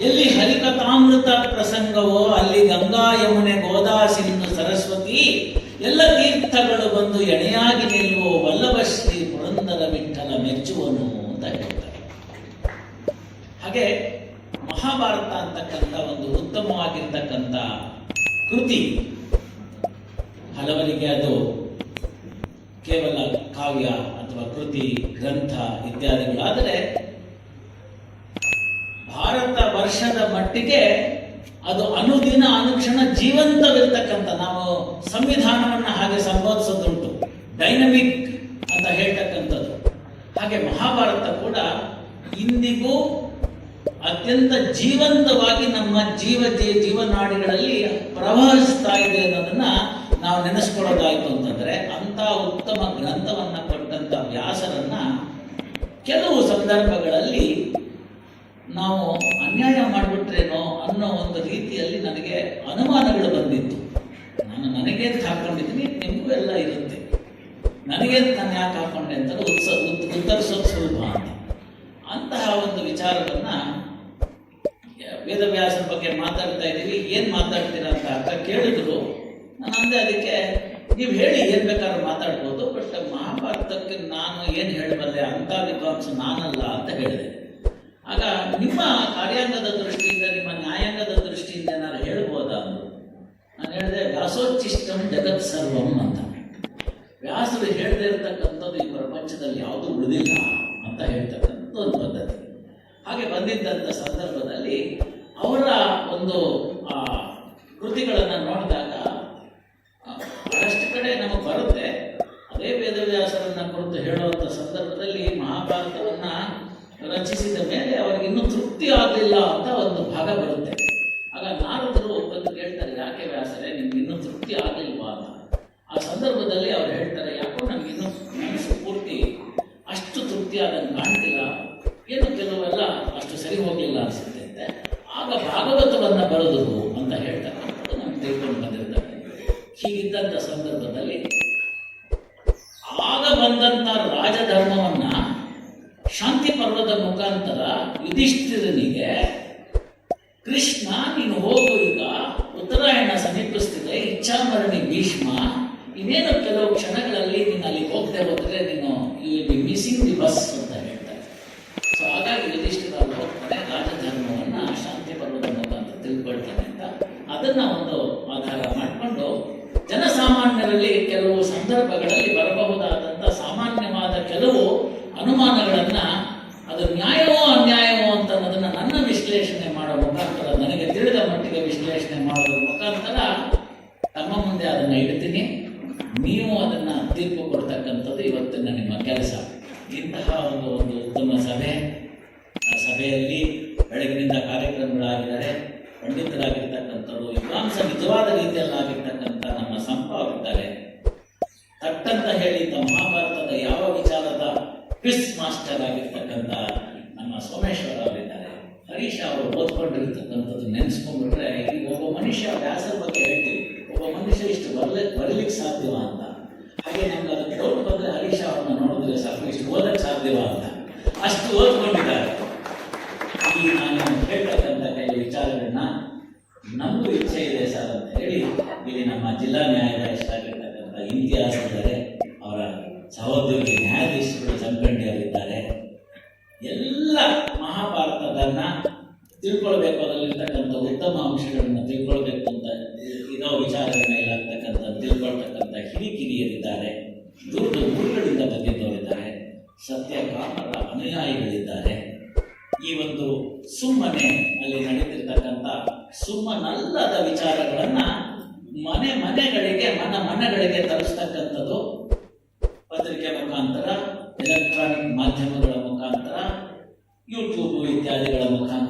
ಎಲ್ಲಿ ಹರಿಕಥಾಮೃತ ಪ್ರಸಂಗವೋ, ಅಲ್ಲಿ ಗಂಗಾ ಯಮುನೆ ಗೋದಾ ಸಿಂಧು ಸರಸ್ವತಿ, ಎಲ್ಲ ತೀರ್ಥಗಳು ಬಂದು ಎಣೆಯಾಗಿ ನಿಲ್ಲುವ ವಲ್ಲಭ ಶ್ರೀ ಪುರಂದರ ವಿಠಲ ಮೆಚ್ಚುವನು ಅಂತ ಹೇಳ್ತಾರೆ. ಹಾಗೆ ಮಹಾಭಾರತ ಅಂತಕ್ಕಂಥ ಒಂದು ಉತ್ತಮವಾಗಿರ್ತಕ್ಕಂಥ ಕೃತಿ. ಹಲವರಿಗೆ ಅದು ಕೇವಲ ಕಾವ್ಯ ಅಥವಾ ಕೃತಿ, ಗ್ರಂಥ, ಇತ್ಯಾದಿಗಳಾದರೆ ಭಾರತ ವರ್ಷದ ಮಟ್ಟಿಗೆ ಅದು ಅನುದಿನ ಅನುಕ್ಷಣ ಜೀವಂತವಿರ್ತಕ್ಕಂಥ ನಾವು ಸಂವಿಧಾನವನ್ನು ಹಾಗೆ ಸಂಬೋಧಿಸೋದುಂಟು. ಡೈನಮಿಕ್ ಅಂತ ಹೇಳ್ತಕ್ಕಂಥದ್ದು. ಹಾಗೆ ಮಹಾಭಾರತ ಕೂಡ ಇಂದಿಗೂ ಅತ್ಯಂತ ಜೀವಂತವಾಗಿ ನಮ್ಮ ಜೀವ ಜೀವನಾಡಿಗಳಲ್ಲಿ ಪ್ರವಹಿಸ್ತಾ ಇದೆ ಅನ್ನೋದನ್ನ ನಾವು ನೆನೆಸ್ಕೊಳ್ಳೋದಾಯ್ತು ಅಂತಂದ್ರೆ ಅಂತ ಉತ್ತಮ ಗ್ರಂಥವನ್ನ ಕೊಟ್ಟಂತ ವ್ಯಾಸರನ್ನ ಕೆಲವು ಸಂದರ್ಭಗಳಲ್ಲಿ ನಾವು ಅನ್ಯಾಯ ಮಾಡಿಬಿಟ್ರೇನೋ ಅನ್ನೋ ಒಂದು ರೀತಿಯಲ್ಲಿ ನನಗೆ ಅನುಮಾನಗಳು ಬಂದಿತ್ತು. ನಾನು ನನಗೆ ಹಾಕೊಂಡಿದ್ದೀನಿ, ನಿಮಗೂ ಎಲ್ಲ ಇರುತ್ತೆ. ನನಗೆ ನಾನು ಯಾಕೆ ಹಾಕೊಂಡೆ ಅಂತ ಉತ್ಸ, ಉತ್- ಉತ್ತರಿಸೋದು ಸುಲಭ ಅಂತ. ಅಂತಹ ಒಂದು ವಿಚಾರವನ್ನು ವೇದವ್ಯಾಸನ ಬಗ್ಗೆ ಮಾತಾಡ್ತಾ ಇದ್ದೀವಿ. ಏನು ಮಾತಾಡ್ತೀರಾ ಅಂತ ಅಂತ ಕೇಳಿದ್ರು. ನಾನು ಅಂದೆ ಅದಕ್ಕೆ ನೀವು ಹೇಳಿ ಏನು ಬೇಕಾದ್ರೂ ಮಾತಾಡ್ಬೋದು, ಬಟ್ ಮಹಾಭಾರತಕ್ಕೆ ನಾನು ಏನು ಹೇಳಬಲ್ಲೆ ಅಂಥ ವಿದ್ವಾಂಸ ನಾನಲ್ಲ ಅಂತ ಹೇಳಿದೆ. ಆಗ ನಿಮ್ಮ ಕಾರ್ಯಾಂಗದ ದೃಷ್ಟಿಯಿಂದ, ನಿಮ್ಮ ನ್ಯಾಯಾಂಗದ ದೃಷ್ಟಿಯಿಂದ ಏನಾದ್ರು ಹೇಳ್ಬೋದಾ ನಾನು ಹೇಳಿದೆ ವ್ಯಾಸೋಚ್ಚಿಷ್ಟಂ ಜಗತ್ ಸರ್ವಂ ಅಂತ. ವ್ಯಾಸರು ಹೇಳದೇ ಇರತಕ್ಕಂಥದ್ದು ಈ ಪ್ರಪಂಚದಲ್ಲಿ ಯಾವುದೂ ಉಳಿದಿಲ್ಲ ಅಂತ ಹೇಳ್ತಕ್ಕಂಥ ಒಂದು ಪದ್ಧತಿ. ಹಾಗೆ ಬಂದಿದ್ದಂಥ ಸಂದರ್ಭದಲ್ಲಿ ಅವರ ಒಂದು ಕೃತಿಗಳನ್ನು ನೋಡಿದಾಗ ಅಷ್ಟು ಕಡೆ ನಮಗೆ ಬರುತ್ತೆ. ಅದೇ ವೇದವ್ಯಾಸರನ್ನ ಕುರಿತು ಮಹಾಭಾರತವನ್ನ ರಚಿಸಿದ ಮೇಲೆ ಅವರಿಗೆ ಇನ್ನೂ ತೃಪ್ತಿ ಆಗಲಿಲ್ಲ ಅಂತ ಒಂದು ಭಾಗ ಬರುತ್ತೆ. ಆಗ ನಾರದರು ಬಂದು ಕೇಳ್ತಾರೆ, ಯಾಕೆ ವ್ಯಾಸರೇ, ನಿಮ್ಗೆ ಇನ್ನೂ ತೃಪ್ತಿ ಆಗಲಿಲ್ವಾ ಅಂತ. ಆ ಸಂದರ್ಭದಲ್ಲಿ ಅವ್ರು ಹೇಳ್ತಾರೆ ಯಾಕೋ ನನಗೆ ಇನ್ನೂ ಮನಸ್ಸು ಪೂರ್ತಿ ಅಷ್ಟು ತೃಪ್ತಿ ಆದಂಗೆ ಕಾಣ್ತಿಲ್ಲ ಏನು ಕೆಲವೆಲ್ಲ ಅಷ್ಟು ಸರಿ ಹೋಗಲಿಲ್ಲ ಅನಿಸುತ್ತೆ ಅಂತೆ ಆಗ ಭಾಗವತವನ್ನ ಬರೆದರು ಅಂತ ಹೇಳ್ತಾರೆ ಅದು ನಮ್ಗೆ ತಿಳ್ಕೊಂಡು ಬಂದಿರ್ತಾರೆ ಹೀಗಿದ್ದಂಥ ಸಂದರ್ಭದಲ್ಲಿ ಆಗ ಬಂದಂತ ರಾಜಧರ್ಮವನ್ನ ಶಾಂತಿ ಪರ್ವದ ಮುಖಾಂತರ ಯುಧಿಷ್ಠಿರನಿಗೆ, ಕೃಷ್ಣ, ನೀನು ಹೋಗು ಈಗ. ಉತ್ತರಾಯಣ ಸಮೀಪಿಸ್ತಿದೆ. ಇಚ್ಛಾಮರಣಿ ಭೀಷ್ಮ. ಇನ್ನೇನು ಕೆಲವು ಕ್ಷಣಗಳಲ್ಲಿ ನೀನು ಅಲ್ಲಿ ಹೋಗದೆ ಹೋದ್ರೆ ನೀನು you be missing the bus ಅಂತ ಹೇಳ್ತಾರೆ. ಸೊ ಹಾಗಾಗಿ ಯುಧಿಷ್ಠಿರ ಹೋಗ್ತಾನೆ ರಾಜಧರ್ಮವನ್ನ ಶಾಂತಿ ಪರ್ವದ ಮುಖಾಂತರ ತಿಳ್ಕೊಳ್ತಾನೆ ಅಂತ. ಅದನ್ನ ಒಂದು ಆಧಾರ ಮಾಡಿಕೊಂಡು ಜನಸಾಮಾನ್ಯರಲ್ಲಿ ಕೆಲವು ಸಂದರ್ಭಗಳಲ್ಲಿ ಬರಬಹುದಾದಂಥ ಸಾಮಾನ್ಯವಾದ ಕೆಲವು ಅನುಮಾನಗಳನ್ನ ಪಂಡಿತರಾಗಿರ್ತಕ್ಕಂಥವ್ರು, ವಿದ್ವಾಂಸ ನಿಜವಾದ ರೀತಿಯಲ್ಲಿ ಆಗಿರ್ತಕ್ಕಂಥ ನಮ್ಮ ಸಂಪ ಅವರಿದ್ದಾರೆ. ತಟ್ಟಂತ ಹೇಳಿ ಮಹಾಭಾರತದ ಯಾವ ವಿಚಾರದ ಕ್ವಿಸ್ ಮಾಸ್ಟರ್ ಆಗಿರ್ತಕ್ಕಂಥ ನಮ್ಮ ಸೋಮೇಶ್ವರ ಅವರಿದ್ದಾರೆ ಹರೀಶ್ ಅವರು ಓದ್ಕೊಂಡಿರ್ತಕ್ಕಂಥದ್ದು ನೆನೆಸ್ಕೊಂಡ್ಬಿಟ್ರೆ ಈಗ ಒಬ್ಬ ಮನುಷ್ಯ ವ್ಯಾಸರ ಬಗ್ಗೆ ಹೇಳ್ತೀವಿ ಒಬ್ಬ ಮನುಷ್ಯ ಇಷ್ಟು ಬರಲಿ ಬರಲಿಕ್ಕೆ ಸಾಧ್ಯವ ಅಂತ ಹಾಗೆ ನಮ್ಗೆ ಅದು ಡೌಟ್ ಬಂದ್ರೆ ಹರೀಶ್ ಅವ್ರನ್ನ ನೋಡಿದ್ರೆ ಸಾಕು ಇಷ್ಟು ಓದಕ್ಕೆ ಸಾಧ್ಯವ ಅಂತ ಅಷ್ಟು ಓದ್ಕೊಂಡಿದ್ದಾರೆ ಈ ನಾನು ಹೇಳ್ತಕ್ಕಂಥ ಕೆಲವು ವಿಚಾರಗಳನ್ನ ನಮಗೂ ಇಚ್ಛೆ ಇದೆ ಸರ್ ಅಂತ ಹೇಳಿ ಇಲ್ಲಿ ನಮ್ಮ ಜಿಲ್ಲಾ ನ್ಯಾಯಾಧೀಶರಾಗಿರ್ತಕ್ಕಂಥ ಇಮ್ತಿಯಾಸ್ ಇದ್ದಾರೆ ಅವರ ಸಹೋದ್ಯೋಗಿ ನ್ಯಾಯಾಧೀಶರು ಜಮಖಂಡಿ ಅವರಿದ್ದಾರೆ ಎಲ್ಲ ಮಹಾಭಾರತದನ್ನ ತಿಳ್ಕೊಳ್ಬೇಕು ಅದರಲ್ಲಿರ್ತಕ್ಕಂಥ ಉತ್ತಮ ಅಂಶಗಳನ್ನ ತಿಳ್ಕೊಳ್ಬೇಕು ಅಂತ ಇರೋ ವಿಚಾರಗಳನ್ನ ಆಗ್ತಕ್ಕಂಥ ತಿಳ್ಕೊಳ್ತಕ್ಕಂಥ ಹಿರಿಕಿರಿಯರಿದ್ದಾರೆ ದೂರದ ಊರುಗಳಿಂದ ಬಂದಿದ್ದವರಿದ್ದಾರೆ ಸತ್ಯಕಾಮರ ಅನುಯಾಯಿಗಳಿದ್ದಾರೆ. ಈ ಒಂದು ಸುಮ್ಮನೆ ಅಲ್ಲಿ ನಡೆದಿರ್ತಕ್ಕಂಥ ಸುಮ್ಮನಲ್ಲದ ವಿಚಾರಗಳನ್ನು ಮನೆ ಮನೆಗಳಿಗೆ, ಮನ ಮನೆಗಳಿಗೆ ತರಿಸ್ತಕ್ಕಂಥದ್ದು ಪತ್ರಿಕೆ ಮುಖಾಂತರ ಎಲೆಕ್ಟ್ರಾನಿಕ್ ಮಾಧ್ಯಮಗಳ ಮುಖಾಂತರ ಯೂಟ್ಯೂಬ್ ಇತ್ಯಾದಿಗಳ ಮುಖಾಂತರ.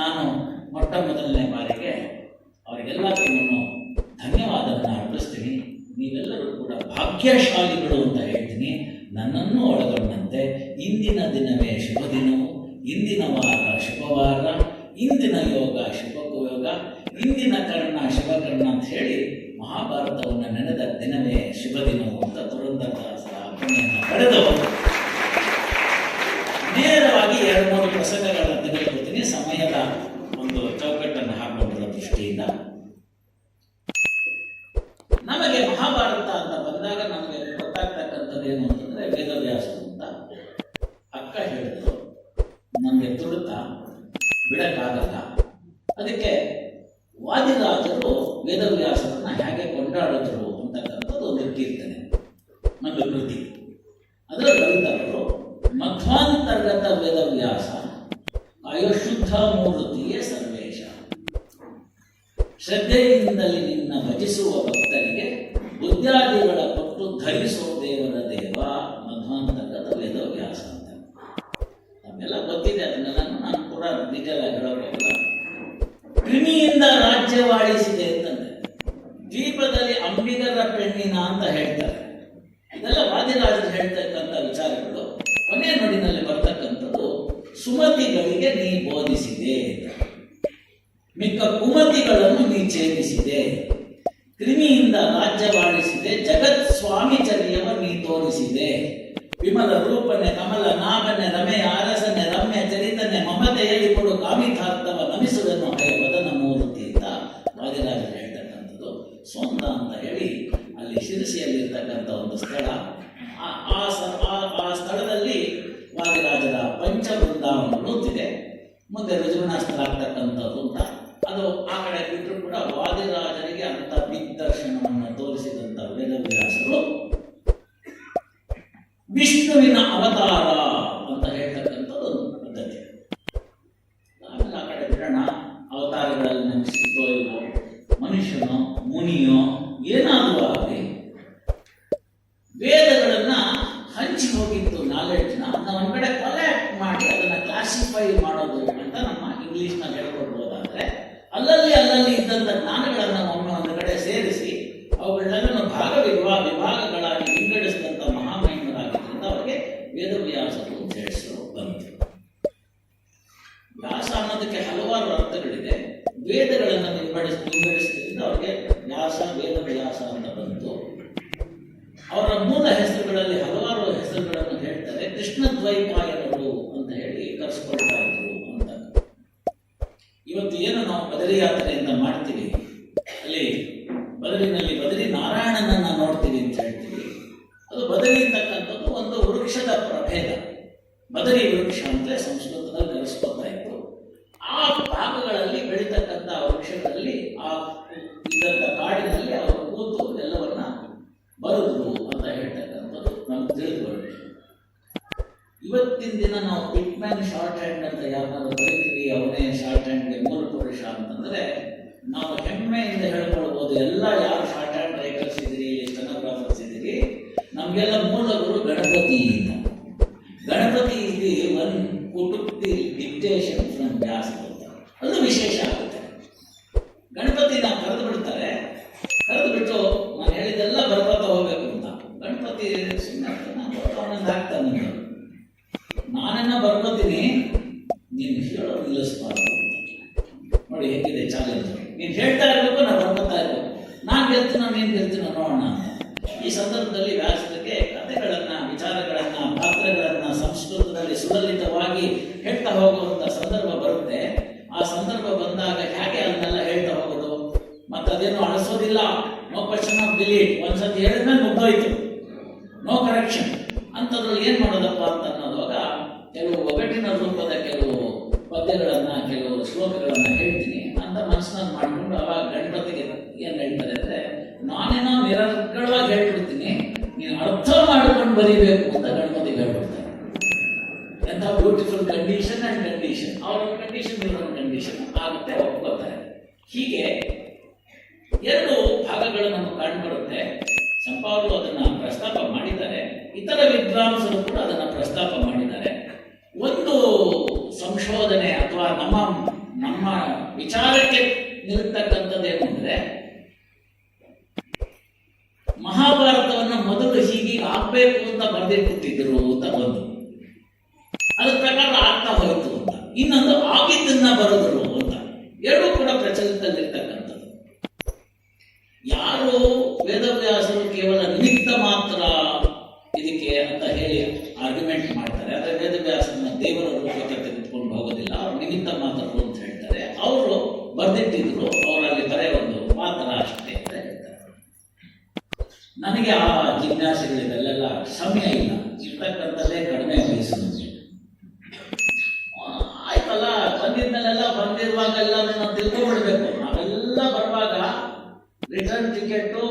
ನಾನು ಮೊಟ್ಟ ಮೊದಲನೇ ಬಾರಿಗೆ ಅವರಿಗೆಲ್ಲರಿಗೂ ಧನ್ಯವಾದವನ್ನು ಅರ್ಪಿಸ್ತೀನಿ. ನೀವೆಲ್ಲರೂ ಕೂಡ ಭಾಗ್ಯಶಾಲಿಗಳು ಅಂತ ಹೇಳ್ತೀನಿ. ನನ್ನನ್ನು ಒಳಗೊಂಡಂತೆ ಇಂದಿನ ದಿನವೇ ಶುಭ ದಿನವು. ಇಂದಿನ ವಾರ ಶುಭವಾರ. ಇಂದಿನ ಯೋಗ ಶುಭಕೋಯೋಗ. ಇಂದಿನ ಕರ್ಣ ಶುಭಕರ್ಣ ಅಂತ ಹೇಳಿ ಮಹಾಭಾರತವನ್ನು ನೆನೆದ ದಿನವೇ ಶುಭ ದಿನವು ಅಂತ ಪುರಂದರದಾಸರ ಪಡೆದು ಕೌಶಲ್ಯ ಹೇಗೆ ಕೊಂಡಾಡಿದ್ರು ಅಂತ ವಿಮಲ ರೂಪನೆ ಕಮಲ ನಾಮನೆ ರಮೆಯ ಮಾಡೋದು ಅಂತ ನಮ್ಮ ಇಂಗ್ಲೀಷ್ನಲ್ಲಿ ಹೇಳ್ಕೊಡ್ತಾರೆ ಹೇಳ್ತೀನಿ ನಾನು ಏನು ಹೇಳ್ತೀನಿ ನೋಡೋಣ. ಈ ಸಂದರ್ಭದಲ್ಲಿ ವ್ಯಾಸಕ್ಕೆ ಕಥೆಗಳನ್ನ, ವಿಚಾರಗಳನ್ನ, ಪಾತ್ರಗಳನ್ನ, ಸಂಸ್ಕೃತದಲ್ಲಿ ಸುಲಲಿತವಾಗಿ ಹೇಳ್ತಾ ಹೋಗುವಂತ ಸಂದರ್ಭ ಬರುತ್ತೆ. ಆ ಸಂದರ್ಭ ಬಂದಾಗ ಹೇಗೆ ಅದನ್ನೆಲ್ಲ ಹೇಳ್ತಾ ಹೋಗೋದು? ಮತ್ತದೇನು ಅಳಿಸೋದಿಲ್ಲ. ನೋ ಕ್ವಶನ್ ಆಫ್ ಡಿಲೀಟ್ ಒಂದ್ಸತಿ ಹೇಳಿದ್ಮೇಲೆ ಮುಗ್ದೋಯ್ತು. ನೋ ಕರೆಕ್ಷನ್ ಇತರ ವಿದ್ವಾಂಸರು ಕೂಡ ಅದನ್ನು ಪ್ರಸ್ತಾಪ ಮಾಡಿದ್ದಾರೆ. ಒಂದು ಸಂಶೋಧನೆ ಅಥವಾ ನಮ್ಮ ನಮ್ಮ ವಿಚಾರಕ್ಕೆ ನಿಲ್ತಕ್ಕಂಥದ್ದು ಏನಂದ್ರೆ, ಮಹಾಭಾರತವನ್ನು ಮೊದಲು ಹೀಗೆ ಆಗ್ಬೇಕು ಅಂತ ಬರೆದಿಟ್ಟುತ್ತಿದ್ರು ಅಂತ ಒಂದು ಅದ್ರ ಪ್ರಕಾರ ಆಗ್ತಾ ಹೋಯಿತು ಅಂತ. ಇನ್ನೊಂದು ಆಗಿದ್ದನ್ನ ಬರೆದ್ರು ಅಂತ. ಎರಡು ಕೂಡ ಪ್ರಚಲಿತದಲ್ಲಿರ್ತಕ್ಕಂಥದ್ದು ಯಾರು ವೇದವ್ಯಾಸರು ಕೇವಲ ನಿಮಿತ್ತ ಮಾತ್ರ ಇದಕ್ಕೆ ಅಂತ ಹೇಳಿ ಆರ್ಗ್ಯುಮೆಂಟ್ ಮಾಡ್ತಾರೆ. ಆದರೆ ವೇದವ್ಯಾಸನ ದೇವರ ರೂಪಕ್ಕೆ ತೆಗೆದುಕೊಂಡು ಹೋಗೋದಿಲ್ಲ. ಅವ್ರ ನಿಮಿತ್ತ ಮಾತ್ರ ಅಂತ ಹೇಳ್ತಾರೆ. ಅವರು ಬರೆದಿಟ್ಟಿದ್ರು. ಅವರಲ್ಲಿ ಬರೇ ಒಂದು ಮಾತ್ರ ಅಷ್ಟೇ ಅಂತ ಹೇಳ್ತಾರೆ. ನನಗೆ ಆ ಜಿಜ್ಞಾಸೆಗಳಿಗೆಲ್ಲ ಸಮಯ ಇಲ್ಲ. ಇರ್ತಕ್ಕಂಥದ್ದೇ ಕಡಿಮೆ ವಯಸ್ಸು ಆಯ್ತಲ್ಲ, ಬಂದಿದ್ಮೇಲೆಲ್ಲ ಬಂದಿರುವಾಗೆಲ್ಲ ತಿಳ್ಕೊಬಿಡ್ಬೇಕು. ನಾವೆಲ್ಲ ಬರುವಾಗ ರಿಟರ್ನ್ ಟಿಕೆಟು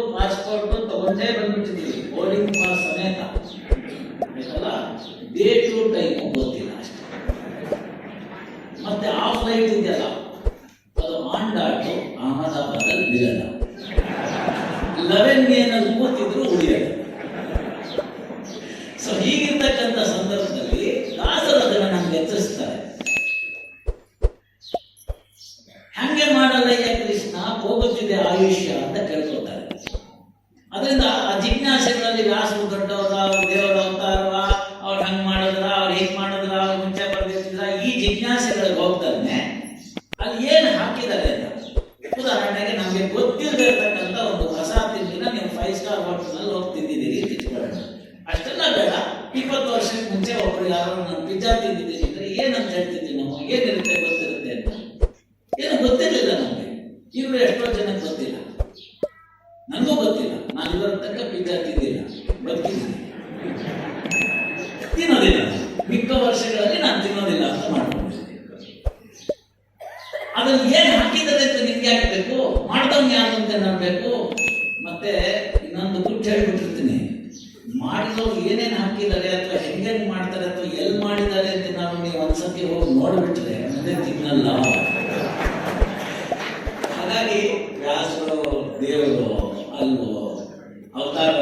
परिहारों में पिज्जा আল্লাহ আওতার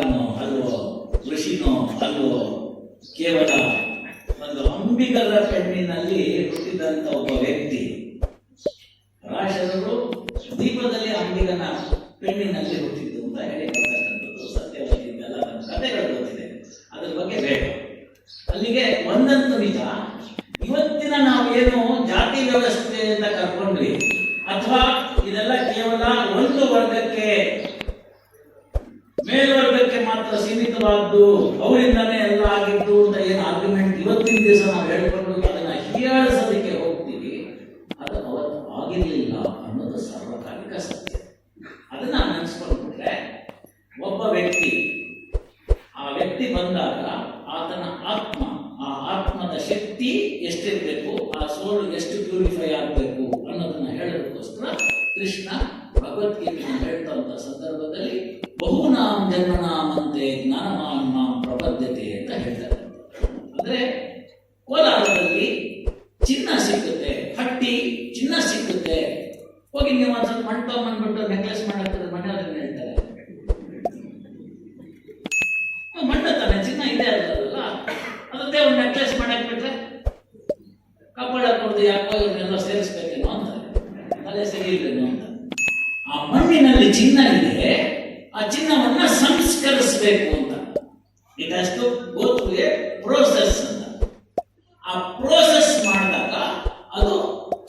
ಆತನ ಆತ್ಮ ಆ ಆತ್ಮದ ಶಕ್ತಿ ಎಷ್ಟಿರಬೇಕು ಆ ಸೋಲು ಎಷ್ಟು ಪ್ಯೂರಿಫೈ ಆಗಬೇಕು ಅನ್ನೋದನ್ನ ಹೇಳೋದಕ್ಕೋಸ್ಕರ ಕೃಷ್ಣ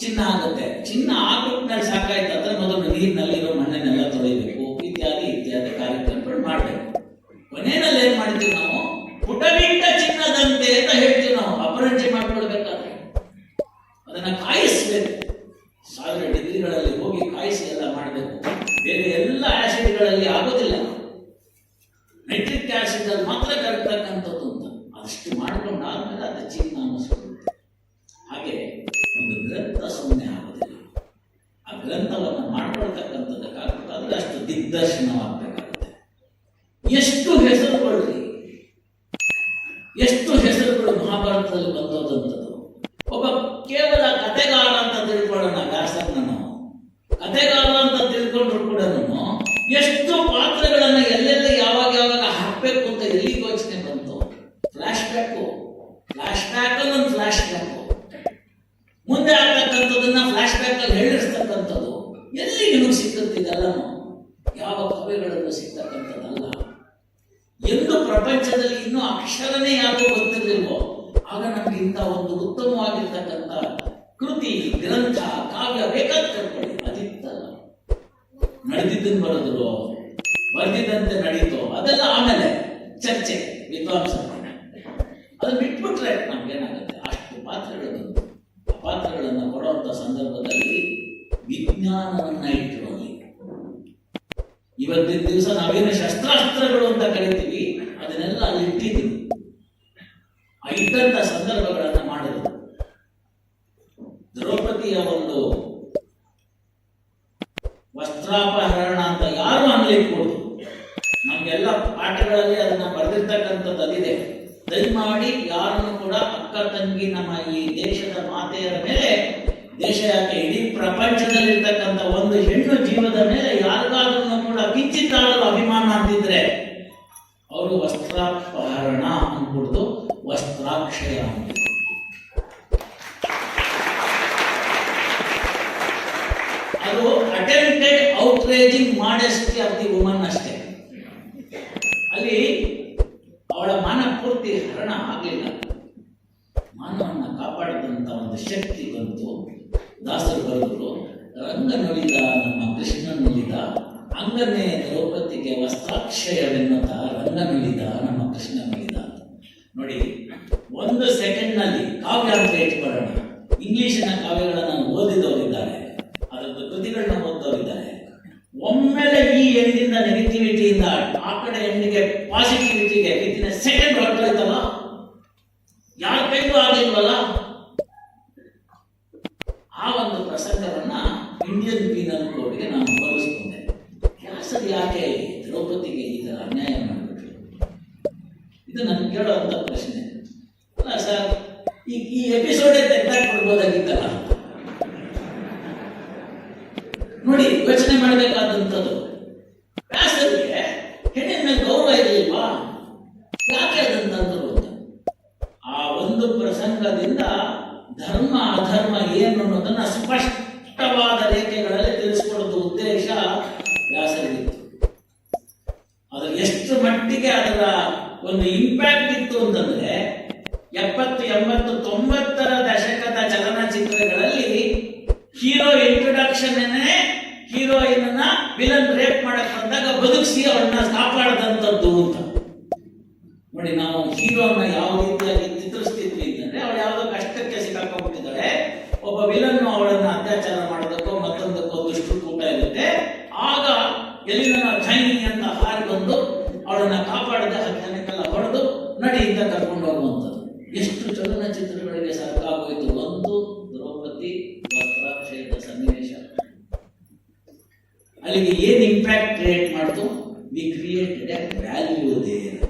చిన్న ఆనతే చిన్న ಅದೇ ಕಾರಣ ಅಂತ ತಿಳ್ಕೊಂಡ್ರು ಕೂಡ ಎಷ್ಟು ahí tantas andar ಶರಣ ಆಗಲಿಲ್ಲ. ಮಾನವನ್ನ ಕಾಪಾಡಿದಂಥ ಒಂದು ಶಕ್ತಿ ಬಂತು. ದಾಸರು ಬರೆದರು, ರಂಗ ನುಡಿದ ನಮ್ಮ ಕೃಷ್ಣ ನುಡಿದ ಅಂಗನೇ ದ್ರೌಪದಿಗೆ ವಸ್ತ್ರಾಕ್ಷಯವೆನ್ನುತ್ತ ರಂಗ ನುಡಿದ ನಮ್ಮ ಕೃಷ್ಣ ನುಡಿದ ನೋಡಿ ಎಲ್ಲಿನ ಜೈನಿ ಅಂತ ಹಾರಿ ಬಂದು ಅವಳನ್ನ ಕಾಪಾಡದೆ ಆ ಜನಕ್ಕೆಲ್ಲ ಹೊಡೆದು ನಡಿಯಿಂದ ಕರ್ಕೊಂಡು ಹೋಗುವಂಥದ್ದು. ಎಷ್ಟು ಚಲನಚಿತ್ರಗಳಿಗೆ ಸಾಕಾಗೋಯಿತು ಒಂದು ದ್ರೌಪದಿ ವಸ್ತ್ರಾಕ್ಷಯದ ಸನ್ನಿವೇಶ. ಅಲ್ಲಿಗೆ ಏನು ಇಂಪ್ಯಾಕ್ಟ್ ಕ್ರಿಯೇಟ್ ಮಾಡ್ತು? ವಿ ಕ್ರಿಯೇಟೆಡ್ ವ್ಯಾಲ್ಯೂ ದೇರ್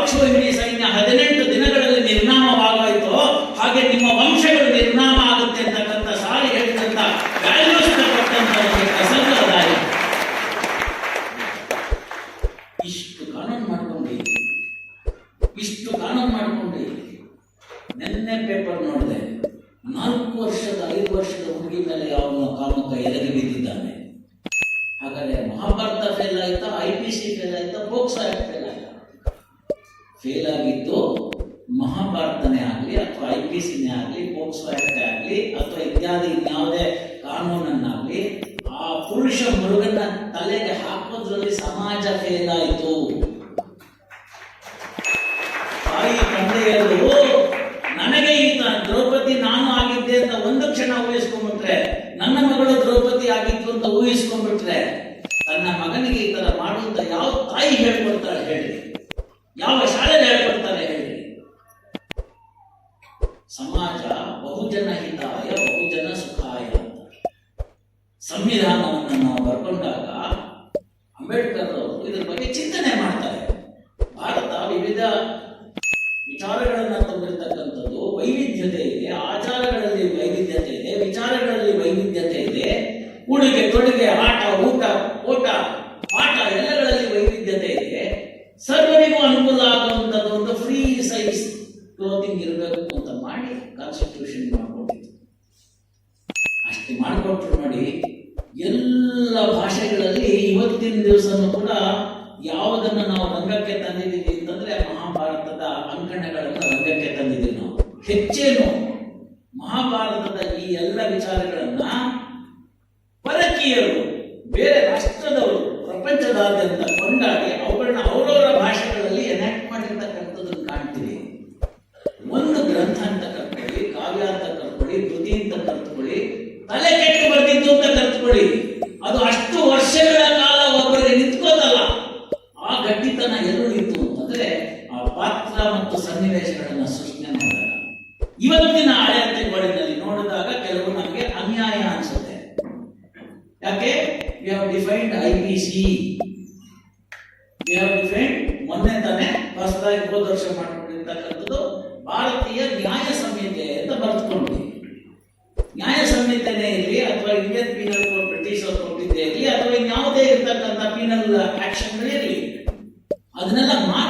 我承认，是这样的。ಊಹಿಸ್ಕೊಂಡ್ಬಿಟ್ರೆ ನನ್ನ ಮಗಳು ದ್ರೌಪದಿ ಆಗಿತ್ತು ಅಂತ ಊಹಿಸ್ಕೊಂಡ್ಬಿಟ್ರೆ ಟ್ರಾನ್ಸ್ಪೋರ್ಟ್ ಮಾಡಿ ಎಲ್ಲ ಭಾಷೆಗಳಲ್ಲಿ ಇವತ್ತಿನ ದಿವಸನೂ ಕೂಡ ಯಾವುದನ್ನು ನಾವು ರಂಗಕ್ಕೆ ತಂದಿದ್ದೀವಿ ಅಂತಂದ್ರೆ ಮಹಾಭಾರತದ ಅಂಕಣಗಳನ್ನು ರಂಗಕ್ಕೆ ತಂದಿದ್ದೀವಿ ನಾವು. ಹೆಚ್ಚೇನು ಮಹಾಭಾರತದ ಈ ಎಲ್ಲ ವಿಚಾರಗಳನ್ನ ಪರಕೀಯರು ಯುವರ್ ಫ್ರೆಂಡ್ ಮೊನ್ನೆ ತಾನೇ ಹೊಸದಾಗಿ ಹೋದ ವರ್ಷ ಭಾರತೀಯ ನ್ಯಾಯ ಸಂಹಿತೆ ಅಂತ ಬರೆದುಕೊಂಡ್ವಿ ನ್ಯಾಯ ಸಂಹಿತೆನೇ ಇರಲಿ ಅಥವಾ ಇಂಡಿಯನ್ ಪೀನಲ್ ಕೋಡ್ ಬ್ರಿಟಿಷ್ ಅವ್ರು ಕೊಟ್ಟಿದ್ದೇ ಇರಲಿ ಅಥವಾ ಯಾವುದೇ ಇರತಕ್ಕಂಥ ಪೀನಲ್ ಆಕ್ಷನ್ಗಳಿರಲಿ ಅದನ್ನೆಲ್ಲ ಮಾನ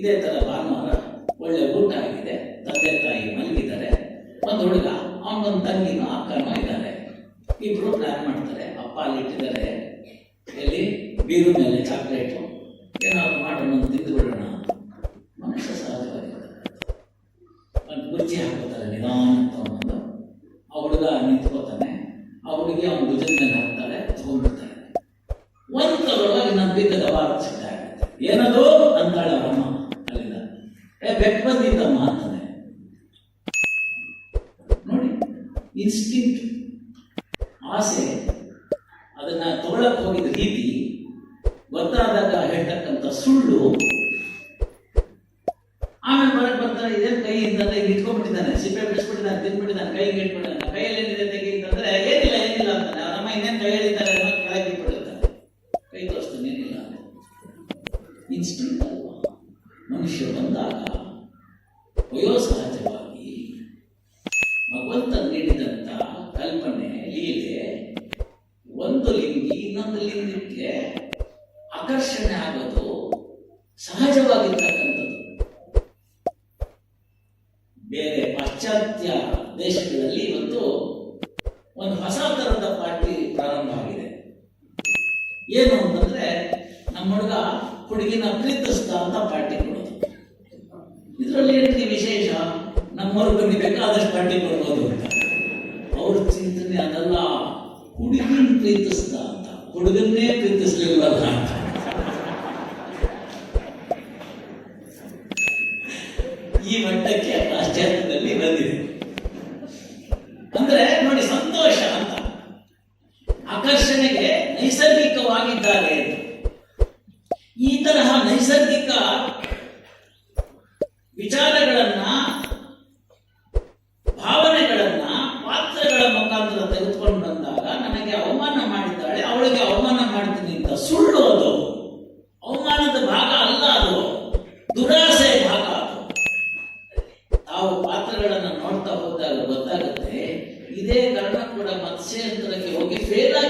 ಇದೇ ಥರ ಭಾನುವಾರ ಒಳ್ಳೆ ಊಟ ಆಗಿದೆ. ತಂದೆ ತಾಯಿ ಮಲಗಿದ್ದಾರೆ. ಒಂದು ಹುಡುಗ, ಅವನೊಂದು ತಂಗಿನ ಅಕ್ಕನೂ ಇದ್ದಾರೆ. ಇಬ್ರು ಪ್ಲಾನ್ ಮಾಡ್ತಾರೆ. ಅಪ್ಪ ಅಲ್ಲಿಟ್ಟಿದ್ದಾರೆ ಎಲ್ಲಿ? ಬೀರು ಮೇಲೆ ಚಾಕ್ಲೇಟು பை இன்வைட் பண்ண ಅನ್ನೋದಕ್ಕೆ ಬೇಕಾದಷ್ಟು ಅಡ್ಡಿ ಕೊಡ್ಬೋದು ಅಂತ. ಅವ್ರ ಚಿಂತನೆ ಅದಲ್ಲ. ಹುಡುಗಿನ ಪ್ರೀತಿಸ್ದ ಅಂತ. ಹುಡುಗನ್ನೇ ಪ್ರೀತಿಸ್ಲಿಲ್ಲ ಅಂತ. ಈ ಮಟ್ಟಕ್ಕೆ ಪಾಶ್ಚಾತ್ಯದಲ್ಲಿ ಬಂದಿದೆ. ಸ್ನೇಹಿತರಕ್ಕೆ ಹೋಗಿ ಫೇಲ್ ಆಗಿ